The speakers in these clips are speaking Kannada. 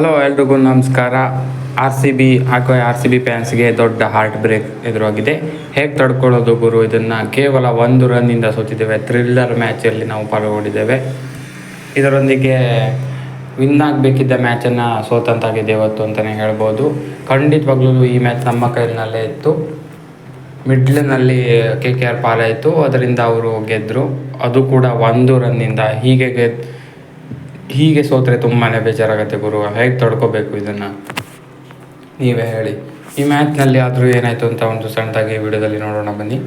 ಹಲೋ ಎಲ್ರಿಗೂ ನಮಸ್ಕಾರ. ಆರ್ ಸಿ ಬಿ ಹಾಕೋ ಆರ್ ಸಿ ಬಿ ಫ್ಯಾನ್ಸ್ಗೆ ದೊಡ್ಡ ಹಾರ್ಟ್ ಬ್ರೇಕ್ ಎದುರಾಗಿದೆ. ಹೇಗೆ ತಡ್ಕೊಳ್ಳೋದು ಗುರು? ಇದನ್ನು ಕೇವಲ ಒಂದು ರನ್ನಿಂದ ಸೋತಿದ್ದೇವೆ. ಥ್ರಿಲ್ಲರ್ ಮ್ಯಾಚಲ್ಲಿ ನಾವು ಪಾಲ್ಗೊಂಡಿದ್ದೇವೆ. ಇದರೊಂದಿಗೆ ವಿನ್ ಆಗಬೇಕಿದ್ದ ಮ್ಯಾಚನ್ನು ಸೋತಂತಾಗಿದೆ ಇವತ್ತು ಅಂತಲೇ ಹೇಳ್ಬೋದು. ಖಂಡಿತವಾಗ್ಲೂ ಈ ಮ್ಯಾಚ್ ನಮ್ಮ ಕೈಲಿನಲ್ಲೇ ಇತ್ತು. ಮಿಡ್ಲ್ನಲ್ಲಿ ಕೆ ಕೆ ಆರ್ ಪಾಲಾಯಿತು. ಅದರಿಂದ ಅವರು ಗೆದ್ದರು ಅದು ಕೂಡ ಒಂದು ರನ್ನಿಂದ ಹೀಗೆ ಗೆದ್ ಹೀಗೆ ಸೋತ್ರೆ ತುಂಬಾ ಬೇಜಾರಾಗುತ್ತೆ ಗುರು. ಹೇಗೆ ತಡ್ಕೋಬೇಕು ಇದನ್ನು? ನೀವೇ ಹೇಳಿ. ಈ ಮ್ಯಾಚ್ನಲ್ಲಿ ಆದರೂ ಏನಾಯಿತು ಅಂತ ಒಂದು ಸಣ್ಣದಾಗಿ ವಿಡಿಯೋದಲ್ಲಿ ನೋಡೋಣ, ಬನ್ನಿ.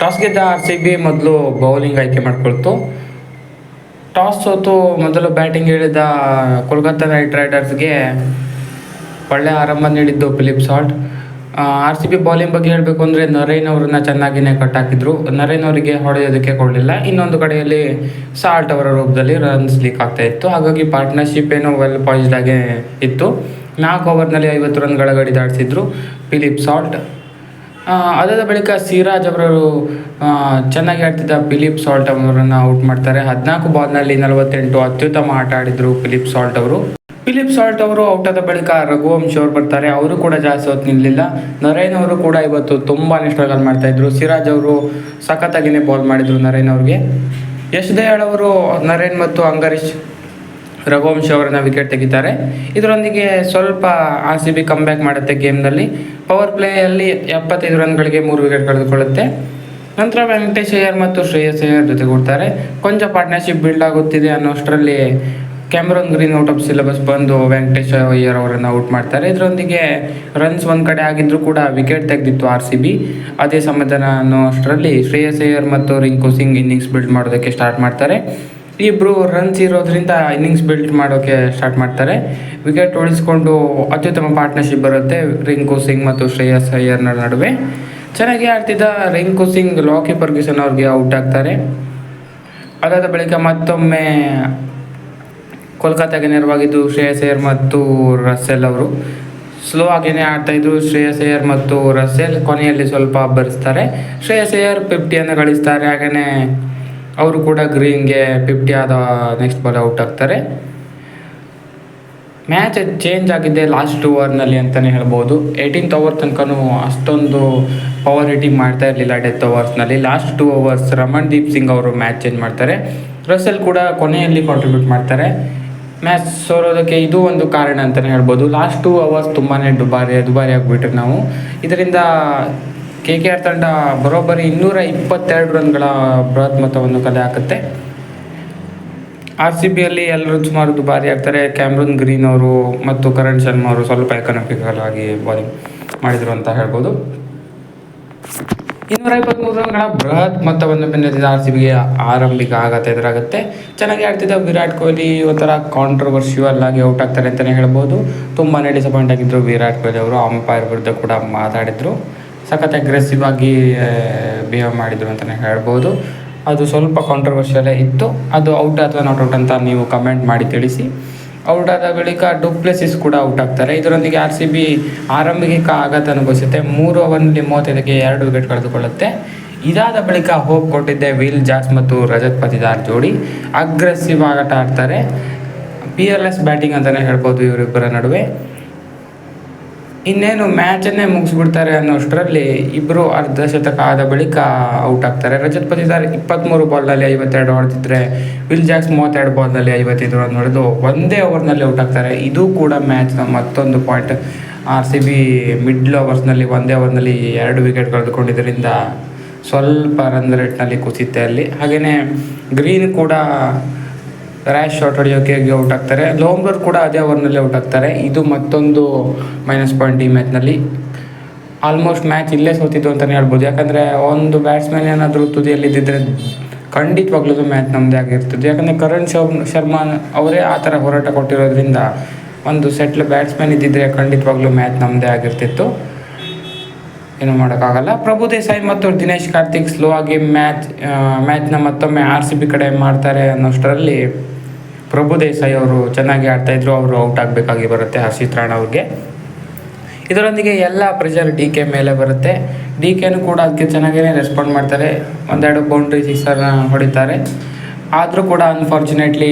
ಟಾಸ್ ಗೆದ್ದ ಆರ್ ಸಿ ಬಿ ಮೊದಲು ಬೌಲಿಂಗ್ ಆಯ್ಕೆ ಮಾಡ್ಕೊಳ್ತು. ಟಾಸ್ ಸೋತು ಮೊದಲು ಬ್ಯಾಟಿಂಗ್ ಹೇಳಿದ ಕೋಲ್ಕತ್ತಾ ನೈಟ್ ರೈಡರ್ಸ್ಗೆ ಒಳ್ಳೆ ಆರಂಭ ನೀಡಿದ್ದು Philip Salt. R C B bowling ಬಗ್ಗೆ ಹೇಳಬೇಕು ಅಂದರೆ ನರೇನ್ ಅವ್ರನ್ನ ಕಟ್ ಹಾಕಿದ್ರು. ನರೇನ್ ಅವರಿಗೆ ಹೊಡೆಯೋದಕ್ಕೆ ಕೊಡಲಿಲ್ಲ. ಇನ್ನೊಂದು ಕಡೆಯಲ್ಲಿ ಸಾಲ್ಟ್ ಅವರ ರೂಪದಲ್ಲಿ ರನ್ಸ್ ಲೀಕ್ ಆಗ್ತಾ ಇತ್ತು. ಹಾಗಾಗಿ ಪಾರ್ಟ್ನರ್ಶಿಪ್ ಏನೋ ವೆಲ್ ಪಾಯ್ಸ್ಡ್ ಆಗೇ ಇತ್ತು. ನಾಲ್ಕು ಓವರ್ನಲ್ಲಿ ಐವತ್ತು ರನ್ಗಳ ಗಡಿ ದಾಟಿಸಿದ್ರು. ಫಿಲಿಪ್ ಸಾಲ್ಟ್ ಅದಾದ ಬಳಿಕ ಸಿರಾಜ್ ಅವರು ಚೆನ್ನಾಗಿ ಆಡ್ತಿದ್ದ ಫಿಲಿಪ್ ಸಾಲ್ಟ್ ಅವರನ್ನು ಔಟ್ ಮಾಡ್ತಾರೆ. ಹದಿನಾಲ್ಕು ಬಾಲ್ನಲ್ಲಿ ನಲವತ್ತೆಂಟು ಅತ್ಯುತ್ತಮ ಆಟ ಆಡಿದರು ಫಿಲಿಪ್ ಸಾಲ್ಟ್ ಅವರು. ಫಿಲಿಪ್ ಸಾಲ್ಟ್ ಅವರು ಔಟ್ ಆದ ಬಳಿಕ ರಘುವಂಶ್ ಅವರು ಬರ್ತಾರೆ. ಅವರು ಕೂಡ ಜಾಸ್ತಿ ಹೊತ್ತು ನಿಲ್ಲಲಿಲ್ಲ ನರೇನ್ ಅವರು ಕೂಡ ಇವತ್ತು ತುಂಬಾ ಸ್ಟ್ರಗಲ್ ಮಾಡ್ತಾ ಇದ್ರು. ಸಿರಾಜ್ ಅವರು ಸಖತ್ತಾಗಿನೇ ಬಾಲ್ ಮಾಡಿದ್ರು ನರೇನ್ ಅವ್ರಿಗೆ. ಯಶ್ ದಯಾಳ್ ಅವರು ನರೇನ್ ಮತ್ತು ಅಂಗರೀಶ್ ರಘುವಂಶ್ ಅವರನ್ನ ವಿಕೆಟ್ ತೆಗಿತಾರೆ. ಇದರೊಂದಿಗೆ ಸ್ವಲ್ಪ ಆರ್ ಸಿ ಬಿ ಕಮ್ಬ್ಯಾಕ್ ಮಾಡುತ್ತೆ ಗೇಮ್ನಲ್ಲಿ ಪವರ್ ಪ್ಲೇಯಲ್ಲಿ ಎಪ್ಪತ್ತೈದು ರನ್ಗಳಿಗೆ ಮೂರು ವಿಕೆಟ್ ಕಳೆದುಕೊಳ್ಳುತ್ತೆ. ನಂತರ ವೆಂಕಟೇಶ್ ಅಯ್ಯರ್ ಮತ್ತು ಶ್ರೇಯಸ್ ಅಯ್ಯರ್ ಜೊತೆಗೂಡ್ತಾರೆ. ಕೊಂಚ ಪಾರ್ಟ್ನರ್ಶಿಪ್ ಬಿಲ್ಡ್ ಆಗುತ್ತಿದೆ ಅನ್ನೋಷ್ಟರಲ್ಲಿ Cameron Green out of syllabus ಬಂದು ವೆಂಕಟೇಶ್ ಅಯ್ಯರ್ ಅವರನ್ನು ಔಟ್ ಮಾಡ್ತಾರೆ. ಇದರೊಂದಿಗೆ ರನ್ಸ್ ಒಂದು ಕಡೆ ಆಗಿದ್ರೂ ಕೂಡ ವಿಕೆಟ್ ತೆಗೆದಿತ್ತು ಆರ್ ಸಿ ಬಿ ಅದೇ ಸಮಾಧಾನ ಅನ್ನೋ ಅಷ್ಟರಲ್ಲಿ ಶ್ರೇಯಸ್ ಅಯ್ಯರ್ ಮತ್ತು ರಿಂಕು ಸಿಂಗ್ ಇನ್ನಿಂಗ್ಸ್ ಬಿಲ್ಡ್ ಮಾಡೋದಕ್ಕೆ ಸ್ಟಾರ್ಟ್ ಮಾಡ್ತಾರೆ. ಇಬ್ಬರು ರನ್ಸ್ ಇರೋದ್ರಿಂದ ಇನ್ನಿಂಗ್ಸ್ ಬಿಲ್ಡ್ ಮಾಡೋಕ್ಕೆ ಸ್ಟಾರ್ಟ್ ಮಾಡ್ತಾರೆ. ವಿಕೆಟ್ ಉಳಿಸ್ಕೊಂಡು ಅತ್ಯುತ್ತಮ ಪಾರ್ಟ್ನರ್ಶಿಪ್ ಬರುತ್ತೆ ರಿಂಕು ಸಿಂಗ್ ಮತ್ತು ಶ್ರೇಯಸ್ ಅಯ್ಯರ್ನ ನಡುವೆ. ಚೆನ್ನಾಗಿ ಆಡ್ತಿದ್ದ ರಿಂಕು ಸಿಂಗ್ ಲಾಕಿ ಪರ್ಗ್ಯೂಸನ್ ಅವ್ರಿಗೆ ಔಟ್ ಆಗ್ತಾರೆ. ಅದಾದ ಬಳಿಕ ಮತ್ತೊಮ್ಮೆ ಕೋಲ್ಕತ್ತಾಗೆ ನೆರವಾಗಿದ್ದು ಶ್ರೇಯಸ್ ಅಯ್ಯರ್ ಮತ್ತು ರಸೆಲ್ ಅವರು. ಸ್ಲೋ ಆಗಿನೇ ಆಡ್ತಾ ಇದ್ರು, ಶ್ರೇಯಸ್ ಅಯ್ಯರ್ ಮತ್ತು ರಸೆಲ್ ಕೊನೆಯಲ್ಲಿ ಸ್ವಲ್ಪ ಬರೆಸ್ತಾರೆ ಶ್ರೇಯಸ್ ಅಯ್ಯರ್ ಫಿಫ್ಟಿಯನ್ನು ಗಳಿಸ್ತಾರೆ ಹಾಗೆಯೇ ಅವರು ಕೂಡ ಗ್ರೀನ್ಗೆ ಫಿಫ್ಟಿ ಆದ ನೆಕ್ಸ್ಟ್ ಬಾಲ್ ಔಟ್ ಆಗ್ತಾರೆ. ಮ್ಯಾಚ್ ಚೇಂಜ್ ಆಗಿದೆ ಲಾಸ್ಟ್ ಓವರ್ನಲ್ಲಿ ಅಂತಲೇ ಹೇಳ್ಬೋದು. ಏಯ್ಟೀನ್ತ್ ಓವರ್ ತನಕನೂ ಅಷ್ಟೊಂದು ಪವರ್ ಹಿಟ್ಟಿಂಗ್ ಮಾಡ್ತಾ ಇರಲಿಲ್ಲ death ಓವರ್ಸ್ನಲ್ಲಿ last two overs Ramandeep Singh ಅವರು ಮ್ಯಾಚ್ ಚೇಂಜ್ ಮಾಡ್ತಾರೆ. ರಸೆಲ್ ಕೂಡ ಕೊನೆಯಲ್ಲಿ ಕಾಂಟ್ರಿಬ್ಯೂಟ್ ಮಾಡ್ತಾರೆ. ಮ್ಯಾಚ್ ಸೋಲೋದಕ್ಕೆ ಇದು ಒಂದು ಕಾರಣ ಅಂತಲೇ ಹೇಳ್ಬೋದು. ಲಾಸ್ಟ್ ಟೂ ಅವರ್ಸ್ ತುಂಬಾ ದುಬಾರಿ ದುಬಾರಿ ಆಗಿಬಿಟ್ರೆ ನಾವು. ಇದರಿಂದ ಕೆ ಕೆ ಆರ್ ತಂಡ ಬರೋಬ್ಬರಿ ಇನ್ನೂರ ಇಪ್ಪತ್ತೆರಡು ರನ್ಗಳ ಬೃಹತ್ ಮೊತ್ತವನ್ನು ಕಲೆ ಹಾಕುತ್ತೆ. ಆರ್ ಸಿ ಬಿಯಲ್ಲಿ ಎಲ್ಲರೂ ಸುಮಾರು ದುಬಾರಿ ಆಗ್ತಾರೆ. ಕ್ಯಾಮ್ರನ್ ಗ್ರೀನ್ ಅವರು ಮತ್ತು ಕರಣ್ ಶರ್ಮಾ ಅವರು ಸ್ವಲ್ಪ ಎಕನಾಮಿಕಲ್ ಆಗಿ ಬಾಲಿಂಗ್ ಮಾಡಿದರು ಅಂತ ಹೇಳ್ಬೋದು. ಇನ್ನೂರ ಇಪ್ಪತ್ತ್ಮೂರು ರನ್ಗಳ ಬೃಹತ್ ಮೊತ್ತವನ್ನು ಬೆನ್ನತ್ತಿದ ಆರ್ ಸಿ ಬಿಗೆ ಆರಂಭಿಕ ಆಘಾತ ಎದುರಾಗುತ್ತೆ. ಚೆನ್ನಾಗಿ ಆಡ್ತಿದ್ದ ವಿರಾಟ್ ಕೊಹ್ಲಿ ಒಂಥರ ಕಾಂಟ್ರವರ್ಷಿಯಲ್ ಆಗಿ ಔಟ್ ಆಗ್ತಾರೆ ಅಂತಲೇ ಹೇಳ್ಬೋದು. ತುಂಬಾ ಡಿಸಪಾಯಿಂಟ್ ಆಗಿದ್ದರು ವಿರಾಟ್ ಕೊಹ್ಲಿ ಅವರು. ಅಂಪೈರ್ ವಿರುದ್ಧ ಕೂಡ ಮಾತಾಡಿದರು. ಸಖತ್ ಅಗ್ರೆಸಿವ್ ಆಗಿ ಬಿಹೇವ್ ಮಾಡಿದರು ಅಂತಲೇ ಹೇಳ್ಬೋದು. ಅದು ಸ್ವಲ್ಪ ಕಾಂಟ್ರವರ್ಷಿಯಲ್ಲೇ ಇತ್ತು. ಅದು ಔಟ್ ಅಥವಾ ನಾಟ್ ಔಟ್ ಅಂತ ನೀವು ಕಮೆಂಟ್ ಮಾಡಿ ತಿಳಿಸಿ. ಔಟ್ ಆದ ಬಳಿಕ ಡುಪ್ಲೆಸಿಸ್ ಕೂಡ ಔಟ್ ಆಗ್ತಾರೆ ಇದರೊಂದಿಗೆ ಆರ್ ಸಿ ಬಿ ಆರಂಭಿಕ ಆಘಾತ ಅನುಭವಿಸುತ್ತೆ. ಮೂರು ಓವರ್ನಲ್ಲಿ ಮೂವತ್ತೈದಕ್ಕೆ ಎರಡು ವಿಕೆಟ್ ಕಳೆದುಕೊಳ್ಳುತ್ತೆ. ಇದಾದ ಬಳಿಕ ಹೋಪ್ ಕೊಟ್ಟಿದ್ದೆ ವಿಲ್ ಜಾಸ್ ಮತ್ತು ರಜತ್ ಪತಿದಾರ್ ಜೋಡಿ ಅಗ್ರೆಸಿವ್ ಆಟ ಆಡ್ತಾರೆ. ಪಿಯರ್ಲೆಸ್ ಬ್ಯಾಟಿಂಗ್ ಅಂತಲೇ ಹೇಳ್ಬೋದು ಇವರಿಬ್ಬರ ನಡುವೆ. ಇನ್ನೇನು ಮ್ಯಾಚನ್ನೇ ಮುಗಿಸ್ಬಿಡ್ತಾರೆ ಅನ್ನೋಷ್ಟರಲ್ಲಿ ಇಬ್ಬರು ಅರ್ಧ ಶತಕ ಆದ ಬಳಿಕ ಔಟ್ ಆಗ್ತಾರೆ. ರಜತ್ ಪತಿದಾರ್ ಇಪ್ಪತ್ತ್ಮೂರು ಬಾಲ್ನಲ್ಲಿ ಐವತ್ತೆರಡು ಹೊಡೆದಿದ್ರೆ ವಿಲ್ ಜಾಕ್ಸ್ ಮೂವತ್ತೆರಡು ಬಾಲ್ನಲ್ಲಿ ಐವತ್ತೈದು ರನ್ ಹೊಡೆದು ಒಂದೇ ಓವರ್ನಲ್ಲಿ ಔಟ್ ಆಗ್ತಾರೆ. ಇದು ಕೂಡ ಮ್ಯಾಚ್ನ ಮತ್ತೊಂದು point R C B middle ಓವರ್ಸ್ನಲ್ಲಿ ಒಂದೇ ಓವರ್ನಲ್ಲಿ ಎರಡು ವಿಕೆಟ್ ಕಳೆದುಕೊಂಡಿದ್ದರಿಂದ ಸ್ವಲ್ಪ ರನ್ ರೇಟ್ನಲ್ಲಿ ಕುಸಿತೆ ಅಲ್ಲಿ. ಹಾಗೆಯೇ ಗ್ರೀನ್ ಕೂಡ ರ್ಯಾಶ್ ಶಾಟ್ ಹೊಡೆಯೋಕೆ ಔಟ್ ಆಗ್ತಾರೆ? ಲೋಂಬರ್ ಕೂಡ ಅದೇ ಓವರ್ನಲ್ಲಿ ಔಟ್ ಆಗ್ತಾರೆ. ಇದು ಮತ್ತೊಂದು ಮೈನಸ್ ಪಾಯಿಂಟ್ ಈ ಮ್ಯಾಚ್ನಲ್ಲಿ ಆಲ್ಮೋಸ್ಟ್ ಮ್ಯಾಚ್ ಇಲ್ಲೇ ಸೋತಿದ್ದು ಅಂತಲೇ ಹೇಳ್ಬೋದು. ಯಾಕಂದರೆ ಒಂದು ಬ್ಯಾಟ್ಸ್ಮನ್ ಏನಾದರೂ ತುದಿಯಲ್ಲಿ ಇದ್ದಿದ್ದರೆ ಖಂಡಿತವಾಗ್ಲೂ ಮ್ಯಾಚ್ ನಮ್ಮದೇ ಆಗಿರ್ತದೆ. ಯಾಕಂದರೆ ಕರಣ್ ಶರ್ ಶರ್ಮಾ ಅವರೇ ಆ ಥರ ಹೋರಾಟ ಕೊಟ್ಟಿರೋದ್ರಿಂದ ಒಂದು ಸೆಟ್ಲ್ ಬ್ಯಾಟ್ಸ್ಮನ್ ಇದ್ದಿದ್ದರೆ ಖಂಡಿತವಾಗ್ಲೂ ಮ್ಯಾಚ್ ನಮ್ಮದೇ ಆಗಿರ್ತಿತ್ತು. ಏನು ಮಾಡೋಕ್ಕಾಗಲ್ಲ. ಪ್ರಭು ದೇಸಾಯಿ ಮತ್ತು ದಿನೇಶ್ ಕಾರ್ತಿಕ್ ಸ್ಲೋ ಆಗಿ ಮ್ಯಾಚ್ ಮ್ಯಾಚ್ನ ಮತ್ತೊಮ್ಮೆ ಆರ್ ಸಿ ಬಿ ಕಡೆ ಮಾಡ್ತಾರೆ ಅನ್ನೋಷ್ಟರಲ್ಲಿ ಪ್ರಭು ದೇಸಾಯಿ ಅವರು ಚೆನ್ನಾಗಿ ಆಡ್ತಾ ಆಡ್ತಾಯಿದ್ರು ಅವರು ಔಟ್ ಆಗಬೇಕಾಗಿ ಬರುತ್ತೆ ಹರ್ಷಿತ್ ರಾಣ್ ಅವ್ರಿಗೆ. ಇದರೊಂದಿಗೆ ಎಲ್ಲ ಪ್ರೆಷರ್ ಡಿ ಕೆ ಮೇಲೆ ಬರುತ್ತೆ. ಡಿ ಕೆನೂ ಕೂಡ ಅದಕ್ಕೆ ಚೆನ್ನಾಗೇ ರೆಸ್ಪಾಂಡ್ ಮಾಡ್ತಾರೆ. ಒಂದೆರಡು ಬೌಂಡ್ರಿ ಸಿಕ್ಸರ್ನ ಹೊಡಿತಾರೆ. ಆದರೂ ಕೂಡ ಅನ್ಫಾರ್ಚುನೇಟ್ಲಿ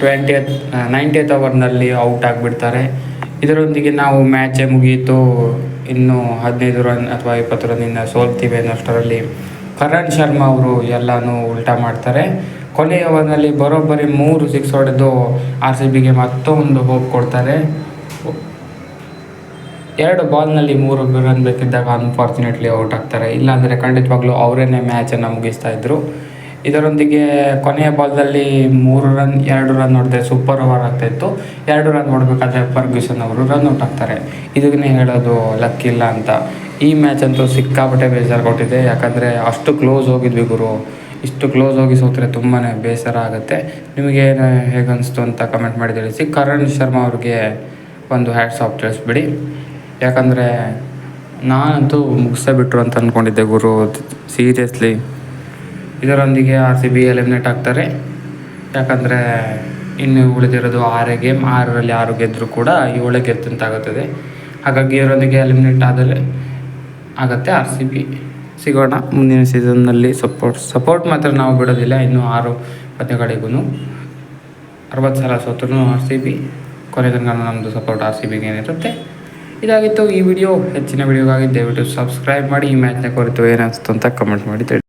ಟ್ವೆಂಟಿಯತ್ ನೈಂಟಿಯತ್ ಓವರ್ನಲ್ಲಿ ಔಟ್ ಆಗಿಬಿಡ್ತಾರೆ. ಇದರೊಂದಿಗೆ ನಾವು ಮ್ಯಾಚೇ ಮುಗಿಯಿತು ಇನ್ನು ಹದಿನೈದು ರನ್ ಅಥವಾ ಇಪ್ಪತ್ತು ರನ್ನಿಂದ ಸೋಲ್ತೀವಿ ಅನ್ನೋಷ್ಟರಲ್ಲಿ ಕರಣ್ ಶರ್ಮಾ ಅವರು ಎಲ್ಲನೂ ಉಲ್ಟಾ ಮಾಡ್ತಾರೆ. ಕೊನೆಯ ಓವರ್ನಲ್ಲಿ ಬರೋಬ್ಬರಿ ಮೂರು ಸಿಕ್ಸ್ ಹೊಡೆದು ಆರ್ ಸಿ ಬಿಗೆ ಮತ್ತೊಂದು ಹೋಪ್ ಕೊಡ್ತಾರೆ. ಎರಡು ಬಾಲ್ನಲ್ಲಿ ಮೂರು ರನ್ ಬೇಕಿದ್ದಾಗ ಅನ್ಫಾರ್ಚುನೇಟ್ಲಿ ಔಟ್ ಆಗ್ತಾರೆ. ಇಲ್ಲಾಂದರೆ ಖಂಡಿತವಾಗ್ಲೂ ಅವರೇನೇ ಮ್ಯಾಚನ್ನು ಮುಗಿಸ್ತಾ ಇದ್ರು. ಇದರೊಂದಿಗೆ ಕೊನೆಯ ಬಾಲ್ದಲ್ಲಿ ಮೂರು ರನ್ ಎರಡು ರನ್ ಹೊಡೆದ್ರೆ ಸೂಪರ್ ಓವರ್ ಆಗ್ತಾಯಿತ್ತು ಎರಡು ರನ್ ಹೊಡ್ಬೇಕಾದ್ರೆ ಫರ್ಗ್ಯೂಸನ್ ಅವರು ರನ್ ಔಟ್ ಆಗ್ತಾರೆ. ಇದನ್ನೇ ಹೇಳೋದು ಲಕ್ ಇಲ್ಲ ಅಂತ. ಈ ಮ್ಯಾಚ್ ಅಂತೂ ಸಿಕ್ಕಾಪಟ್ಟೆ ಬೇಜಾರು ಕೊಟ್ಟಿದೆ. ಯಾಕಂದರೆ ಅಷ್ಟು ಕ್ಲೋಸ್ ಹೋಗಿದ್ವಿ ಗುರು. ಇಷ್ಟು ಕ್ಲೋಸ್ ಹೋಗಿ ಸೋತ್ರೆ ತುಂಬಾ ಬೇಸರ ಆಗುತ್ತೆ. ನಿಮಗೆ ಹೇಗೆ ಅನಿಸ್ತು ಅಂತ ಕಮೆಂಟ್ ಮಾಡಿ ತಿಳಿಸಿ. ಕರಣ್ ಶರ್ಮಾ ಅವ್ರಿಗೆ ಒಂದು ಹ್ಯಾಟ್ಸ್ ಆಫ್ ತಿಳಿಸ್ಬಿಡಿ. ಯಾಕಂದರೆ ನಾನಂತೂ ಮುಗಿಸೇ ಬಿಟ್ರು ಅಂತ ಅಂದ್ಕೊಂಡಿದ್ದೆ ಗುರು. ಸೀರಿಯಸ್ಲಿ ಇದರೊಂದಿಗೆ ಆರ್ ಸಿ ಬಿ ಎಲಿಮಿನೇಟ್ ಆಗ್ತಾರೆ. ಯಾಕಂದರೆ ಇನ್ನು ಉಳಿದಿರೋದು ಆರೇ ಗೇಮ್ ಆರರಲ್ಲಿ ಆರು ಗೆದ್ದರೂ ಕೂಡ ಏಳೇ ಗೆದ್ದಂತಾಗುತ್ತದೆ ಹಾಗಾಗಿ ಇದರೊಂದಿಗೆ ಎಲಿಮಿನೇಟ್ ಆದರೆ ಆಗತ್ತೆ ಆರ್ ಸಿ ಬಿ ಸಿಗೋಣ, ಮುಂದಿನ ಸೀಸನ್ನಲ್ಲಿ ಸಪೋರ್ಟ್ ಸಪೋರ್ಟ್ ಮಾತ್ರ ನಾವು ಬಿಡೋದಿಲ್ಲ. ಇನ್ನು ಆರು ಪದ್ಯಗಳಿಗೂ ಅರವತ್ತು ಸಲ ಸೋತ್ರೂ ಆರ್ ಸಿ ಬಿ ಕೊನೆ ತನಕ ನಮ್ಮದು ಸಪೋರ್ಟ್ ಆರ್ ಸಿ ಬಿಗೆ ಏನಿರುತ್ತೆ. ಇದಾಗಿತ್ತು ಈ ವಿಡಿಯೋ ಹೆಚ್ಚಿನ ವಿಡಿಯೋಗಾಗಿ ದಯವಿಟ್ಟು ಸಬ್ಸ್ಕ್ರೈಬ್ ಮಾಡಿ. ಈ ಮ್ಯಾಚ್ನ ಕುರಿತು ಏನಿಸ್ತು ಅಂತ ಕಮೆಂಟ್ ಮಾಡಿ ತಿಳಿ